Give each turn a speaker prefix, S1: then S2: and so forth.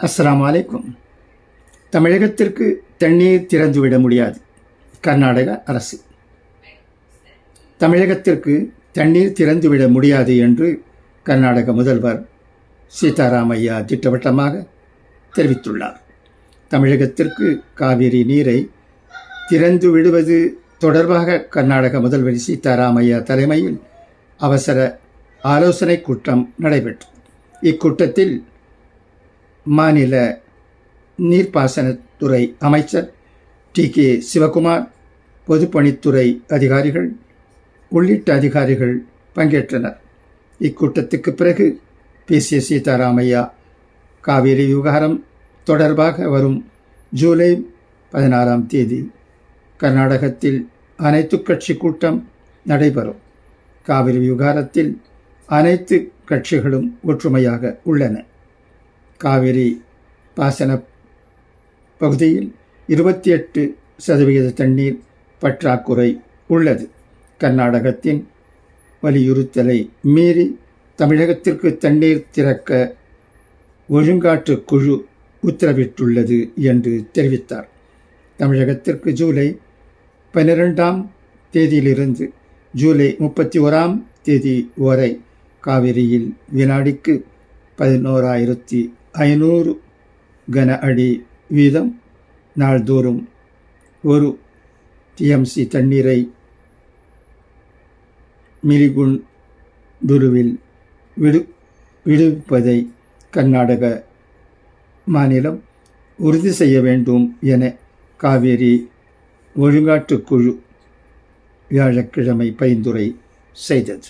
S1: அஸ்லாம் வலைக்கும் தமிழகத்திற்கு தண்ணீர் திறந்துவிட முடியாது. கர்நாடக அரசு. தமிழகத்திற்கு தண்ணீர் திறந்துவிட முடியாது என்று கர்நாடக முதல்வர் சீதாராமையா திட்டவட்டமாக தெரிவித்துள்ளார். தமிழகத்திற்கு காவிரி நீரை திறந்து விடுவது தொடர்பாக கர்நாடக முதல்வர் சீதாராமையா தலைமையில் அவசர ஆலோசனை கூட்டம் நடைபெற்றது. இக்கூட்டத்தில் மாநில நீர்ப்பாசனத்துறை அமைச்சர் டி. கே. சிவகுமார் பொதுப்பணித்துறை அதிகாரிகள் உள்ளிட்ட அதிகாரிகள் பங்கேற்றனர். இக்கூட்டத்துக்கு பிறகு பேசிய சீதாராமையா காவிரி விவகாரம் தொடர்பாக வரும் ஜூலை பதினாறாம் தேதி கர்நாடகத்தில் அனைத்து கட்சி கூட்டம் நடைபெறும். காவிரி விவகாரத்தில் அனைத்து கட்சிகளும் ஒற்றுமையாக உள்ளன. காவிரி பாசன பகுதியில் இருபத்தி எட்டு சதவிகித தண்ணீர் பற்றாக்குறை உள்ளது. கர்நாடகத்தின் வலியுறுத்தலை மீறி தமிழகத்திற்கு தண்ணீர் திறக்க ஒழுங்காற்று குழு உத்தரவிட்டுள்ளது என்று தெரிவித்தார். தமிழகத்திற்கு ஜூலை பன்னிரெண்டாம் தேதியிலிருந்து ஜூலை முப்பத்தி ஓராம் தேதி வரை காவிரியில் வினாடிக்கு பதினோராயிரத்தி ஐநூறு கன அடி வீதம் நாள்தோறும் ஒரு டிஎம்சி தண்ணீரை மிலிகுண்டுருவில் விடு விடுவிப்பதை கர்நாடக மாநிலம் உறுதி செய்ய வேண்டும் என காவேரி ஒழுங்காற்றுக்குழு வியாழக்கிழமை பரிந்துரை செய்தது.